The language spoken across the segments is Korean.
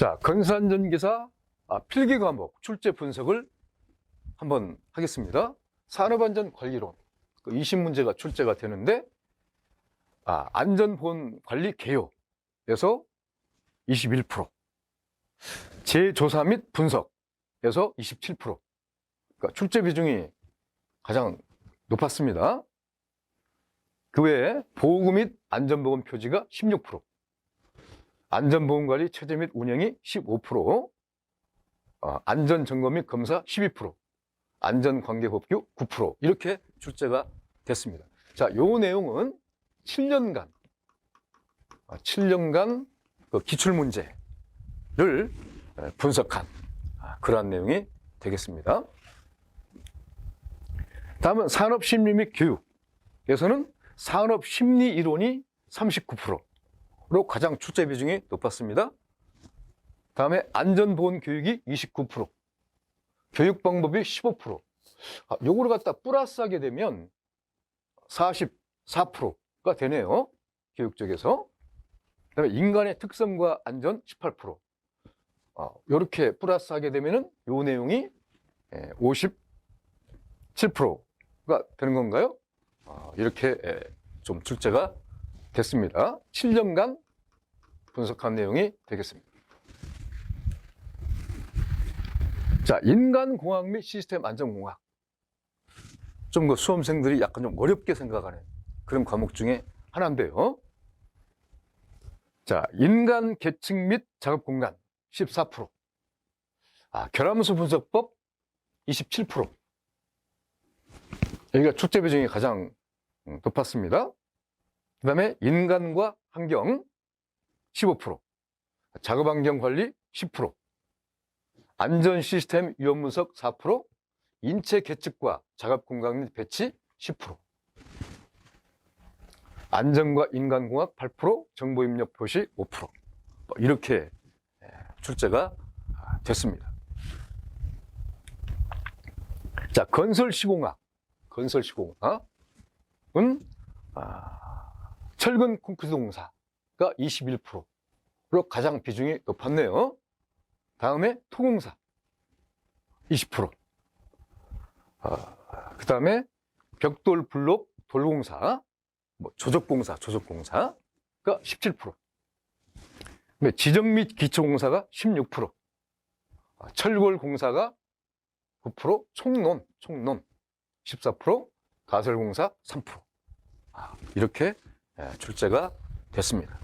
자, 건산전기사 아, 필기 과목 출제 분석을 한번 하겠습니다. 산업안전 관리론 그 20문제가 출제가 되는데 아, 안전보건 관리 개요에서 21%, 재조사 및 분석에서 27%. 그러니까 출제 비중이 가장 높았습니다. 그 외에 보호 및 안전보건 표지가 16%, 안전보건관리 체제 및 운영이 15%, 어, 안전점검 및 검사 12%, 안전관계법규 9% 이렇게 출제가 됐습니다. 자, 요 내용은 7년간, 7년간 그 기출문제를 에, 분석한 아, 그러한 내용이 되겠습니다. 다음은 산업심리 및 교육에서는 산업심리 이론이 39% 로 가장 출제 비중이 높았습니다. 다음에 안전보건 교육이 29%, 교육 방법이 15%. 아, 요거를 갖다 플러스하게 되면 44%가 되네요. 교육 쪽에서. 그다음에 인간의 특성과 안전 18%. 어, 이렇게 플러스하게 되면은 요 내용이 57%가 되는 건가요? 어, 이렇게 에, 좀 출제가 됐습니다. 7년간 분석한 내용이 되겠습니다. 자, 인간공학 및 시스템 안전공학. 좀 그 수험생들이 약간 좀 어렵게 생각하는 그런 과목 중에 하나인데요. 자, 인간 계층 및 작업 공간 14%. 아, 결함수 분석법 27%. 여기가 출제 비중이 가장 음, 높았습니다. 그 다음에 인간과 환경 15%. 작업 환경 관리 10%. 안전 시스템 위험 분석 4%, 인체 계측과 작업 공간 및 배치 10%, 안전과 인간공학 8%, 정보 입력 표시 5%. 뭐 이렇게 예, 출제가 됐습니다. 자, 건설 시공학. 건설 시공학은 아, 철근 콘크리트 공사가 21%로 가장 비중이 높았네요. 다음에 토공사 20%. 아, 그 다음에 벽돌 블록 돌공사, 뭐 조적공사, 조적공사가 17%. 그다음에 지정 및 기초공사가 16%. 아, 철골 공사가 9%, 총론, 총론 14%, 가설공사 3%. 아, 이렇게 예, 출제가 됐습니다.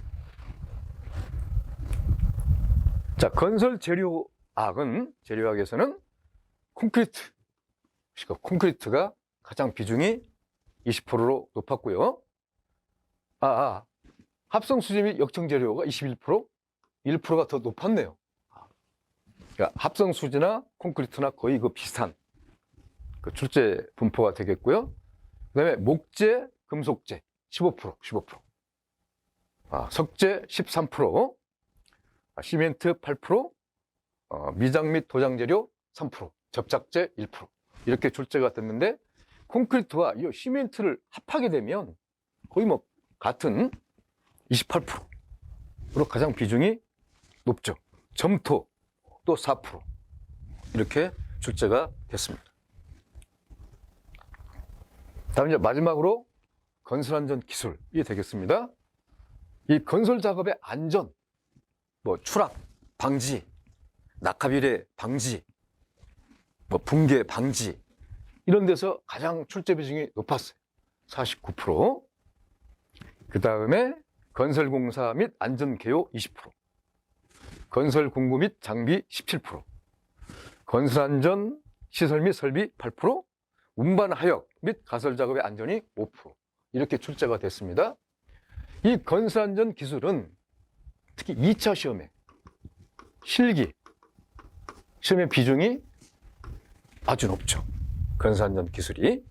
자, 건설 재료학은, 재료학에서는 콘크리트, 그러니까 콘크리트가 가장 비중이 20%로 높았고요. 아, 아 합성 수지 및 역청 재료가 21%, 1%가 더 높았네요. 그러니까 합성 수지나 콘크리트나 거의 그 비슷한 그 출제 분포가 되겠고요. 그다음에 목재, 금속재 15%, 15%. 아, 석재 13%, 아, 시멘트 8%, 어, 미장 및 도장 재료 3%, 접착제 1%. 이렇게 출제가 됐는데 콘크리트와 이 시멘트를 합하게 되면 거의 뭐 같은 28%로 가장 비중이 높죠. 점토 또 4% 이렇게 출제가 됐습니다. 다음 이제 마지막으로 건설안전 기술이 되겠습니다. 이 건설 작업의 안전, 뭐 추락 방지, 낙하비례 방지, 뭐 붕괴 방지 이런 데서 가장 출제 비중이 높았어요. 49%. 그 다음에 건설공사 및 안전개요 20%. 건설 공구 및 장비 17%. 건설안전 시설 및 설비 8%. 운반 하역 및 가설 작업의 안전이 5%. 이렇게 출제가 됐습니다. 이 건설안전 기술은 특히 2차 시험에 실기 시험의 비중이 아주 높죠. 건설안전 기술이.